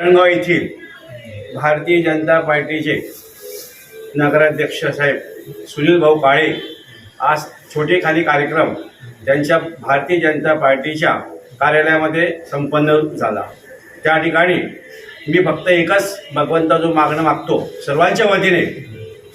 रंगाव येथील भारतीय जनता पार्टीचे नगराध्यक्ष साहेब सुनील भाऊ काळे आज छोटे खाली कार्यक्रम त्यांच्या भारतीय जनता पार्टीच्या कार्यालयामध्ये संपन्न झाला. त्या ठिकाणी मी फक्त एकच भगवंताचं मागणं मागतो. सर्वांच्या वतीने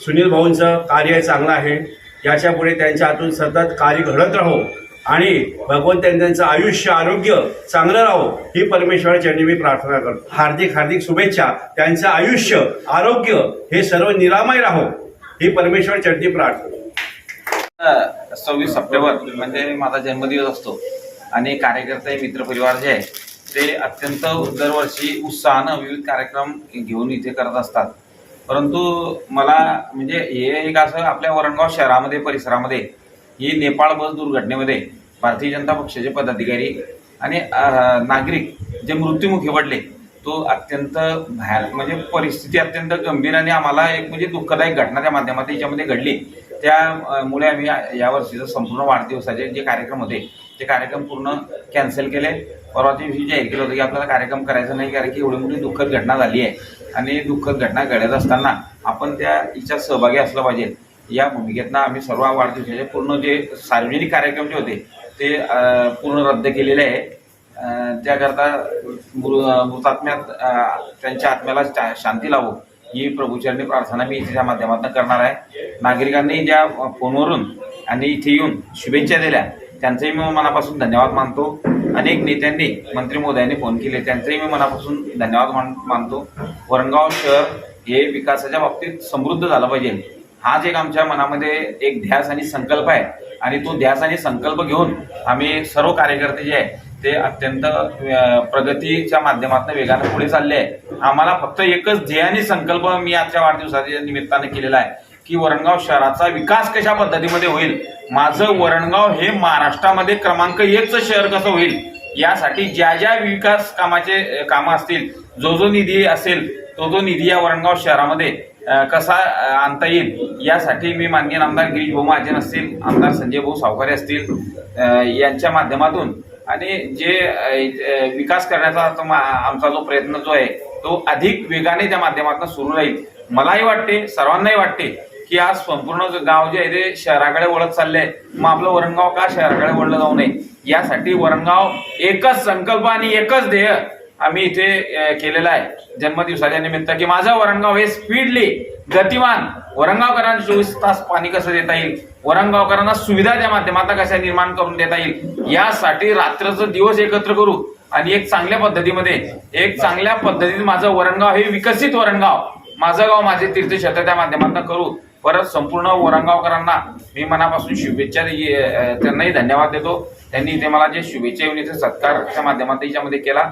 सुनील भाऊंचं कार्य चांगलं आहे. याच्यापुढे त्यांच्या हातून सतत कार्य घडत राहो. आणि भगवंत त्यांचं आयुष्य आरोग्य चांगलं राहो ही परमेश्वराच्या मी प्रार्थना करतो. हार्दिक हार्दिक शुभेच्छा. त्यांचं आयुष्य आरोग्य हे सर्व निरामय राहो ही परमेश्वर चरणी प्रार्थना. सव्वीस सप्टेंबर म्हणजे माझा जन्मदिवस असतो. आणि कार्यकर्ते मित्रपरिवार जे आहे ते अत्यंत दरवर्षी उत्साहानं विविध कार्यक्रम घेऊन इथे करत असतात. परंतु मला म्हणजे हे एक असं आपल्या वरणगाव शहरामध्ये परिसरामध्ये ही नेपाळ बस दुर्घटनेमध्ये भारतीय जनता पक्षाचे पदाधिकारी आणि नागरिक जे मृत्युमुखी पडले तो अत्यंत भयानक म्हणजे परिस्थिती अत्यंत गंभीर आणि आम्हाला एक म्हणजे दुःखदायक घटना त्या माध्यमातून याच्यामध्ये घडली. त्यामुळे आम्ही या- यावर्षीचं संपूर्ण वाढदिवसाचे जे कार्यक्रम होते ते कार्यक्रम पूर्ण कॅन्सल केले. परवाच्या दिवशी जाहीर केलं होतं की आपल्याला कार्यक्रम करायचा नाही कारण की एवढी मोठी दुःखद घटना झाली आहे. आणि दुःखद घटना घडत असताना आपण त्या हिच्यात सहभागी असलं पाहिजे. या भूमिकेतनं आम्ही सर्व वाढदिवसाचे पूर्ण जे सार्वजनिक कार्यक्रम जे होते ते पूर्ण रद्द केलेले आहे. त्याकरता मृ- मृतात्म्यात त्यांच्या आत्म्याला शा- शांती लावो ही प्रभूचरणी प्रार्थना मी इथेच्या माध्यमातून करणार आहे. नागरिकांनी ज्या फोनवरून आणि इथे येऊन शुभेच्छा दिल्या त्यांचंही मी मनापासून धन्यवाद मानतो. अनेक नेत्यांनी मंत्री मोदयांनी फोन केले त्यांचंही मी मनापासून धन्यवाद मान मानतो. वरणगाव शहर हे विकासाच्या बाबतीत समृद्ध झालं पाहिजे. हाच एक आमच्या मनामध्ये एक ध्यास आणि संकल्प आहे. आणि तो ध्यास आणि संकल्प घेऊन आम्ही सर्व कार्यकर्ते जे आहे ते अत्यंत प्रगतीच्या माध्यमातून वेगानं पुढे चालले आहे. आम्हाला फक्त एकच ध्येय आणि संकल्प मी आजच्या वाढदिवसाच्या निमित्तानं केलेला आहे की वरणगाव शहराचा विकास कशा पद्धतीमध्ये होईल? माझं वरणगाव हे महाराष्ट्रामध्ये क्रमांक एकचं शहर कसं होईल? यासाठी ज्या ज्या विकास कामाचे कामं असतील जो जो निधी असेल तो तो निधी या वरणगाव शहरामध्ये कसा आणता येईल? यासाठी मी माननीय आमदार गिरीश भाऊ महाजन असतील आमदार संजय भाऊ सावकारे असतील यांच्या माध्यमातून आणि जे विकास करण्याचा मा- आमचा जो प्रयत्न जो आहे तो अधिक वेगाने त्या माध्यमातून सुरू राहील. मलाही वाटते सर्वांनाही वाटते की आज संपूर्ण गाव जे आहे ते शहराकडे वळत चालले मग आपलं वरणगाव का शहराकडे वळलं जाऊ नये? यासाठी वरणगाव एकच संकल्प आणि एकच ध्येय. आम्ही इथे केलेला केलेलं आहे. जन्मदिवसाच्या निमित्त की माझं वरणगाव हे स्पीडली गतिमान वरणगावकरांना चोवीस तास पाणी कसं देता येईल? वरणगावकरांना सुविधा त्या माध्यमातून कशा निर्माण करून देता येईल? यासाठी रात्रचं दिवस एकत्र करू. आणि एक चांगल्या पद्धतीमध्ये एक चांगल्या पद्धतीत माझं वरणगाव हे विकसित वरणगाव माझं गाव माझे तीर्थक्षेत्र त्या माध्यमातून करू. परत संपूर्ण वरणगावकरांना मी मनापासून शुभेच्छा दे- त्यांनाही धन्यवाद देतो. त्यांनी इथे मला जे शुभेच्छा येऊन इथे सत्कारच्या माध्यमात याच्यामध्ये केला.